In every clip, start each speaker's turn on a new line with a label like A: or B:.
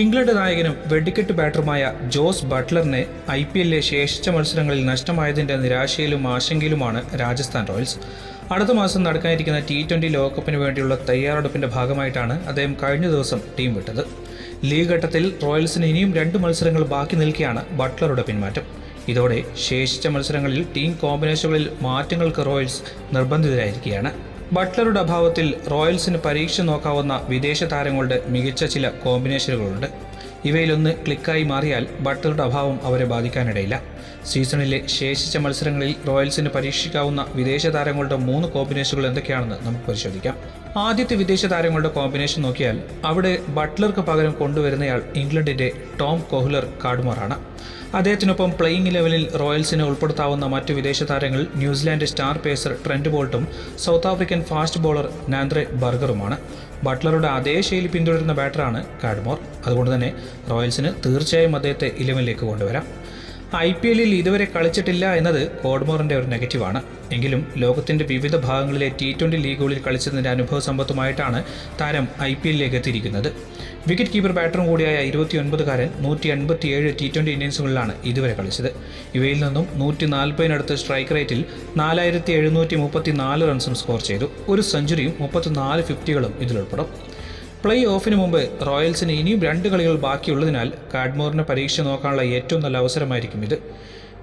A: England നായകനും വെടിക്കെട്ട് ബാറ്ററുമായ ജോസ് ബട്ട്ലറിനെ ഐ പി എല്ലിലെ ശേഷിച്ച മത്സരങ്ങളിൽ നഷ്ടമായതിന്റെ നിരാശയിലും ആശങ്കയിലുമാണ് രാജസ്ഥാൻ റോയൽസ്. അടുത്ത മാസം നടക്കാനിരിക്കുന്ന ടി ട്വന്റി ലോകകപ്പിന് വേണ്ടിയുള്ള തയ്യാറെടുപ്പിന്റെ ഭാഗമായിട്ടാണ് അദ്ദേഹം കഴിഞ്ഞ ദിവസം ടീം വിട്ടത്. ലീഗ് ഘട്ടത്തിൽ റോയൽസിന് ഇനിയും രണ്ട് മത്സരങ്ങൾ ബാക്കി നിൽക്കെയാണ് ബട്ട്ലറുടെ പിന്മാറ്റം. ഇതോടെ ശേഷിച്ച മത്സരങ്ങളിൽ ടീം കോമ്പിനേഷനുകളിൽ മാറ്റങ്ങൾക്ക് റോയൽസ് നിർബന്ധിതരായിരിക്കുകയാണ്. ബട്ട്ലറുടെ അഭാവത്തിൽ റോയൽസിന് പരീക്ഷ നോക്കാവുന്ന വിദേശ താരങ്ങളുടെ മികച്ച ചില കോമ്പിനേഷനുകളുണ്ട്. ഇവയിലൊന്ന് ക്ലിക്കായി മാറിയാൽ ബട്ട്ലറുടെ അഭാവം അവരെ ബാധിക്കാനിടയില്ല. സീസണിലെ ശേഷിച്ച മത്സരങ്ങളിൽ റോയൽസിന് പരീക്ഷിക്കാവുന്ന വിദേശ താരങ്ങളുടെ മൂന്ന് കോമ്പിനേഷനുകൾ എന്തൊക്കെയാണെന്ന് നമുക്ക് പരിശോധിക്കാം. ആദ്യത്തെ വിദേശ താരങ്ങളുടെ കോമ്പിനേഷൻ നോക്കിയാൽ അവിടെ ബട്ട്ലർക്ക് പകരം കൊണ്ടുവരുന്നയാൾ ഇംഗ്ലണ്ടിന്റെ ടോം കോഹ്ലർ കാഡ്മോറാണ്. അദ്ദേഹത്തിനൊപ്പം പ്ലേയിങ് ലെവലിൽ റോയൽസിനെ ഉൾപ്പെടുത്താവുന്ന മറ്റ് വിദേശ താരങ്ങൾ New Zealand star pacer Trent ബോൾട്ടും South African fast bowler Nandre ബർഗറുമാണ്. ബട്ട്ലറുടെ അതേ ശൈലി പിന്തുടരുന്ന ബാറ്ററാണ് കാഡ്മോർ. അതുകൊണ്ട് തന്നെ റോയൽസിന് തീർച്ചയായും അദ്ദേഹത്തെ ഇലവനിലേക്ക് കൊണ്ടുവരാം. ഐ പി എല്ലിൽ ഇതുവരെ കളിച്ചിട്ടില്ല എന്നത് കോഡ്മോറിന്റെ ഒരു നെഗറ്റീവാണ്. എങ്കിലും ലോകത്തിന്റെ വിവിധ ഭാഗങ്ങളിലെ ടി ട്വന്റി ലീഗുകളിൽ കളിച്ചതിന്റെ അനുഭവ സമ്പത്തുമായിട്ടാണ് താരം ഐ പി എല്ലിലേക്ക് എത്തിയിരിക്കുന്നത്. വിക്കറ്റ് കീപ്പർ ബാറ്ററും കൂടിയായ ഇരുപത്തിയൊൻപതുകാരൻ നൂറ്റി അൻപത്തിയേഴ് ടി ട്വന്റി ഇന്നിംഗ്സുകളിലാണ് ഇതുവരെ കളിച്ചത്. ഇവയിൽ നിന്നും നൂറ്റി നാൽപ്പതിനടുത്ത് സ്ട്രൈക്ക് റേറ്റിൽ നാലായിരത്തി എഴുന്നൂറ്റി മുപ്പത്തി നാല് റൺസും സ്കോർ ചെയ്തു. ഒരു സെഞ്ചുറിയും മുപ്പത്തിനാല് ഫിഫ്റ്റികളും ഇതിലുൾപ്പെടും. പ്ലേ ഓഫിന് മുമ്പ് റോയൽസിന് ഇനിയും രണ്ട് കളികൾ ബാക്കിയുള്ളതിനാൽ കാഡ്മോറിന് പരീക്ഷ നോക്കാനുള്ള ഏറ്റവും നല്ല അവസരമായിരിക്കും ഇത്.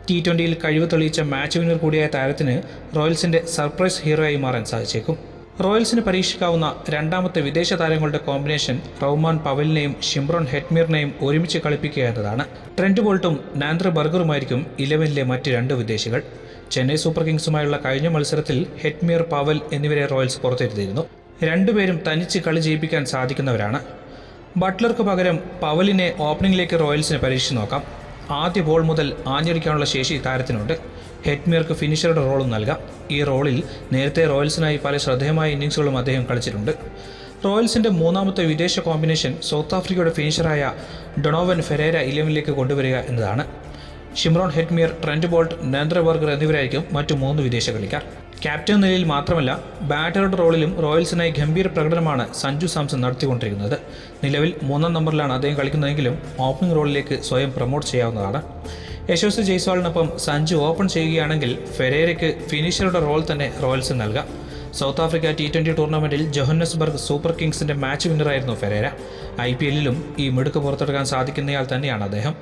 A: ടി ട്വന്റിയിൽ കഴിവ് തെളിയിച്ച മാച്ച് വിന്നർ കൂടിയായ താരത്തിന് റോയൽസിന്റെ സർപ്രൈസ് ഹീറോയായി മാറാൻ സാധിച്ചേക്കും. റോയൽസിന് പരീക്ഷിക്കാവുന്ന രണ്ടാമത്തെ വിദേശ താരങ്ങളുടെ കോമ്പിനേഷൻ റൗമാൻ പവലിനെയും ഷിംറോൺ ഹെറ്റ്മീറിനെയും ഒരുമിച്ച് കളിപ്പിക്കുക എന്നതാണ്. ട്രെൻഡ് ബോൾട്ടും നാന്ദ്ര ബർഗറുമായിരിക്കും ഇലവനിലെ മറ്റ് രണ്ട് വിദേശികൾ. ചെന്നൈ സൂപ്പർ കിങ്സുമായുള്ള കഴിഞ്ഞ മത്സരത്തിൽ ഹെറ്റ്മീർ പവൽ എന്നിവരെ റോയൽസ് പുറത്തെടുത്തിരുന്നു. രണ്ടുപേരും തനിച്ച് കളി ജയിപ്പിക്കാൻ സാധിക്കുന്നവരാണ്. ബട്ട്ലർക്ക് പകരം പവലിനെ ഓപ്പണിംഗിലേക്ക് റോയൽസിന് പരീക്ഷിച്ച് നോക്കാം. ആദ്യ ബോൾ മുതൽ ആഞ്ഞടിക്കാനുള്ള ശേഷി താരത്തിനുണ്ട്. ഹെഡ്മിയർക്ക് ഫിനിഷറുടെ റോളും നൽകാം. ഈ റോളിൽ നേരത്തെ റോയൽസിനായി പല ശ്രദ്ധേയമായ ഇന്നിങ്സുകളും അദ്ദേഹം കളിച്ചിട്ടുണ്ട്. റോയൽസിന്റെ മൂന്നാമത്തെ വിദേശ കോമ്പിനേഷൻ സൗത്ത് ആഫ്രിക്കയുടെ ഫിനിഷറായ ഡൊണോവൻ ഫെരേര ഇലവനിലേക്ക് കൊണ്ടുവരിക എന്നതാണ്. Shimron Hetmyer Trent Boult Nandre Burger എന്നിവരായിരിക്കും മറ്റു മൂന്ന് വിദേശ കളിക്കാർ ക്യാപ്റ്റൻ നിലയിൽ മാത്രമല്ല ബാറ്ററുടെ റോളിലും റോയൽസിനായി ഗംഭീര പ്രകടനമാണ് സഞ്ജു സാംസൺ നടത്തിക്കൊണ്ടിരിക്കുന്നത്. നിലവിൽ മൂന്നാം നമ്പറിലാണ് അദ്ദേഹം കളിക്കുന്നതെങ്കിലും ഓപ്പണിംഗ് റോളിലേക്ക് സ്വയം പ്രൊമോട്ട് ചെയ്യാവുന്നതാണ്. യശോസ് ജയ്സ്വാളിനൊപ്പം സഞ്ജു ഓപ്പൺ ചെയ്യുകയാണെങ്കിൽ ഫെരേരയ്ക്ക് ഫിനിഷറുടെ റോൾ തന്നെ റോയൽസ് നൽകാം. സൗത്ത് ആഫ്രിക്ക ടി ട്വന്റി ടൂർണമെന്റിൽ ജോഹന്നസ്ബർഗ് സൂപ്പർ കിങ്സിന്റെ മാച്ച് വിന്നറായിരുന്നു ഫെരേര. ഐ പി എല്ലിലും ഈ മിടുക്ക് പുറത്തെടുക്കാൻ സാധിക്കുന്നയാൾ തന്നെയാണ് അദ്ദേഹം.